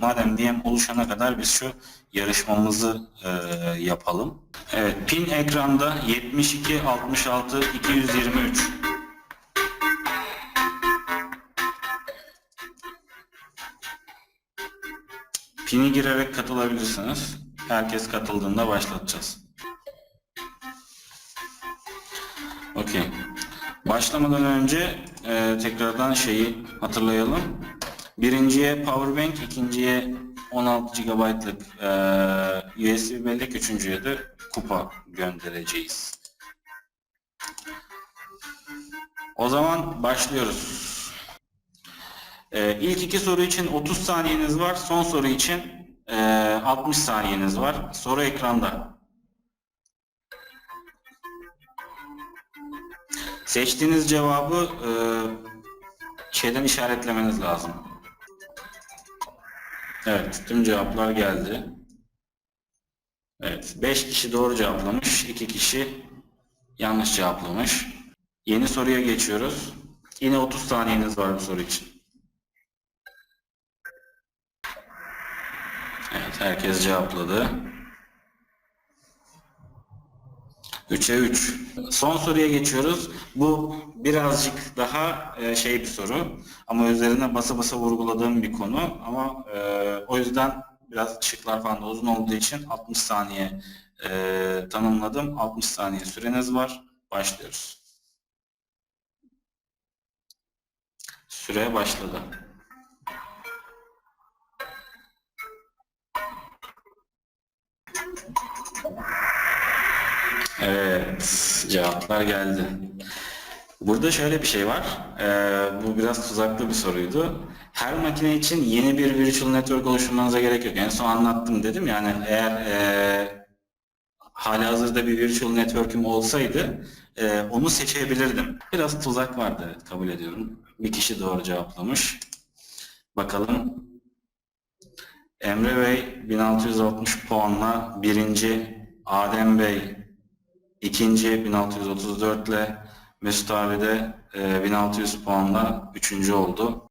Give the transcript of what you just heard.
Madem DM oluşana kadar biz şu yarışmamızı e, yapalım. Evet, pin ekranda 72 66 223. Pini girerek katılabilirsiniz. Herkes katıldığında başlatacağız. Okey. Başlamadan önce e, tekrardan şeyi hatırlayalım. Birinciye powerbank, ikinciye 16 GB'lık e, USB bellek, üçüncüye de kupa göndereceğiz. O zaman başlıyoruz. E, ilk iki soru için 30 saniyeniz var. Son soru için e, 60 saniyeniz var. Soru ekranda. Seçtiğiniz cevabı e, şeyden işaretlemeniz lazım. Evet, tüm cevaplar geldi. Evet, 5 kişi doğru cevaplamış, 2 kişi yanlış cevaplamış. Yeni soruya geçiyoruz. Yine 30 saniyeniz var bu soru için. Evet, herkes cevapladı. 3'e 3. Son soruya geçiyoruz. Bu birazcık daha e, şey bir soru ama üzerine basa basa vurguladığım bir konu ama e, o yüzden biraz şıklar falan da uzun olduğu için 60 saniye e, tanımladım. 60 saniye süreniz var. Başlıyoruz. Süre başladı. Evet, cevaplar geldi. Burada şöyle bir şey var. Ee, bu biraz tuzaklı bir soruydu. Her makine için yeni bir virtual network oluşturmanıza gerek yok. En son anlattım dedim yani eğer e, hali hazırda bir virtual network'üm olsaydı e, onu seçebilirdim. Biraz tuzak vardı kabul ediyorum. Bir kişi doğru cevaplamış. Bakalım. Emre Bey 1660 puanla birinci, Adem Bey ikinci 1634 ile Mesut abi de e, 1600 puanla üçüncü oldu.